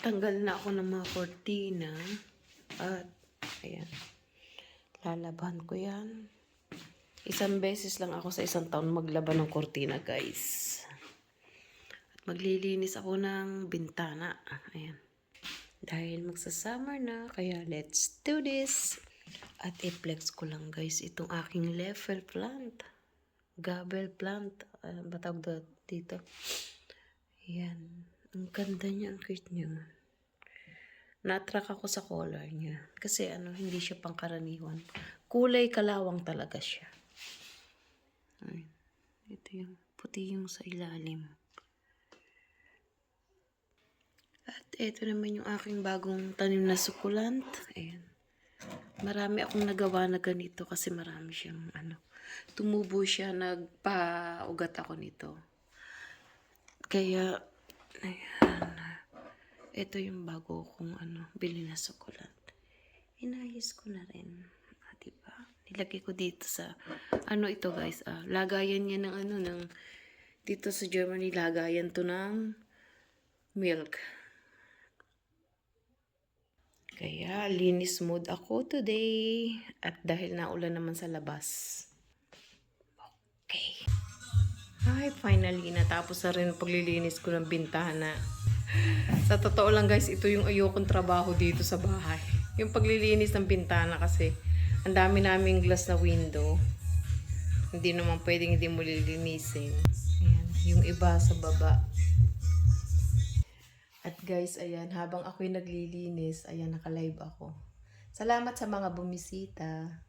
Nagtanggal na ako ng mga kortina. At, ayan. Lalaban ko yan. Isang beses lang ako sa isang taon maglaban ng kortina, guys. At maglilinis ako ng bintana. Ayan. Dahil magsa-summer na, kaya let's do this. At i-flex ko lang, guys, itong aking level plant. Gabel plant. Uh, batawag dito. Ayan. Ang ganda niya, ang cute niya. Na-attract ako sa color niya. Kasi ano, hindi siya pangkaraniwan. Kulay kalawang talaga siya. Ay, ito yung puti yung sa ilalim. At ito naman yung aking bagong tanim na sukulant. Ayan. Marami akong nagawa na ganito kasi marami siyang ano. Tumubo siya, nagpa-ugat ako nito. Kaya, ayan. Ito yung bago kong ano, bili na sukulant. Inayos ko na rin. Ah, diba? Nilagay ko dito sa, ano ito guys, ah, lagayan niya ng ano, ng, dito sa Germany, lagayan to ng milk. Kaya, linis mood ako today. At dahil naulan naman sa labas. Okay. Ay, finally, natapos na rin paglilinis ko ng bintana. Sa totoo lang guys, ito yung ayokong trabaho dito sa bahay. Yung paglilinis ng bintana kasi ang dami naming glass na window. Hindi naman pwedeng hindi mo lilinisin. Ayan, yung iba sa baba. At guys, ayan, habang ako'y naglilinis, ayan, nakalive ako. Salamat sa mga bumisita.